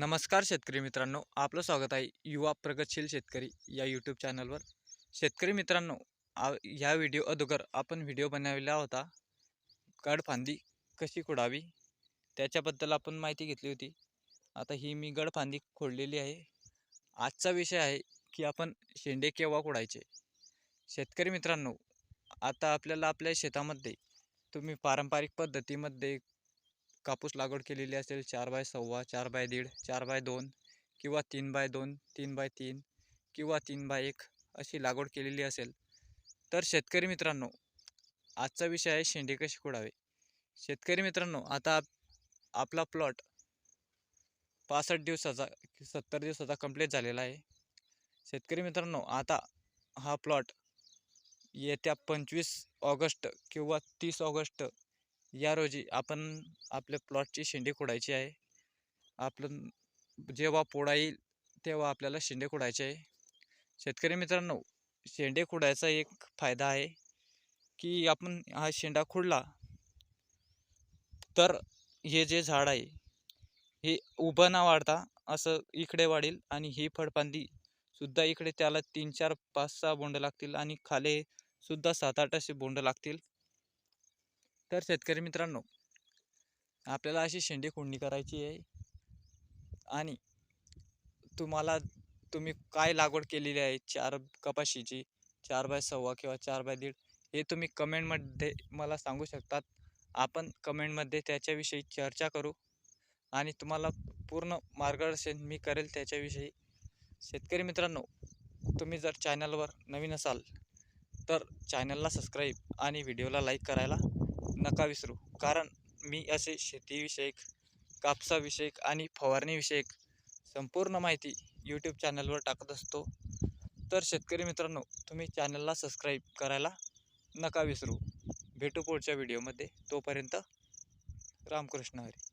नमस्कार शेतकरी मित्रांनो आपलं स्वागत आहे युवा प्रगतशील शेतकरी या यूट्यूब चॅनलवर. शेतकरी मित्रांनो आ ह्या व्हिडिओ अगोदर आपण व्हिडिओ बनवला होता. गडफांदी कशी खोडावी त्याच्याबद्दल आपण माहिती घेतली होती. आता ही मी गडफांदी खोडलेली आहे. आजचा विषय आहे की आपण शेंडे केव्हा खोडायचे? शेतकरी मित्रांनो आता आपल्याला आपल्या शेतामध्ये तुम्ही पारंपरिक पद्धतीमध्ये कापूस लागवड केलेली असेल चार बाय सव्वा चार बाय दीड चार बाय दोन किंवा तीन बाय दोन तीन बाय तीन किंवा तीन बाय एक अशी लागवड केलेली असेल. तर शेतकरी मित्रांनो आजचा विषय आहे शेंडे कसे खोडावे? शेतकरी मित्रांनो आता आपला प्लॉट पासष्ट दिवसाचा सत्तर दिवसाचा कंप्लीट झालेला आहे. शेतकरी मित्रांनो आता हा प्लॉट येत्या पंचवीस ऑगस्ट किंवा तीस ऑगस्ट या रोजी आपण आपल्या प्लॉटची शेंडे खोडायची आहे. आपलं जेव्हा पोळा येईल तेव्हा आपल्याला शेंडे खोडायचे आहे. शेतकरी मित्रांनो शेंडे खोडायचा एक फायदा आहे की आपण हा शेंडा खोडला तर हे जे झाड आहे हे उभं ना वाढता असं इकडे वाढेल आणि ही फळफांदी सुद्धा इकडे त्याला तीन चार पाच सहा बोंड लागतील आणि खाले सुद्धा सात आठ असे बोंड लागतील. तर शेतकरी मित्रांनो आपल्याला अशी शेंडी खुंडणी करायची आहे. आणि तुम्हाला तुम्ही काय लागवड केलेली आहे? चार कपाशीची चार बाय सव्वा किंवा चार बाय दीड हे तुम्ही कमेंटमध्ये मला सांगू शकतात. आपण कमेंटमध्ये त्याच्याविषयी चर्चा करू. आणि तुम्हाला पूर्ण मार्गदर्शन मी करेल त्याच्याविषयी. शेतकरी मित्रांनो तुम्ही जर चॅनलवर नवीन असाल तर चॅनलला सबस्क्राईब आणि व्हिडिओला लाईक करायला नका विसरू. कारण मी असे शेतीविषयक कापसाविषयक आणि फवारणीविषयक संपूर्ण माहिती यूट्यूब चॅनलवर टाकत असतो. तर शेतकरी मित्रांनो तुम्ही चॅनलला सबस्क्राईब करायला नका विसरू. भेटू पुढच्या व्हिडिओमध्ये तोपर्यंत रामकृष्ण हरी.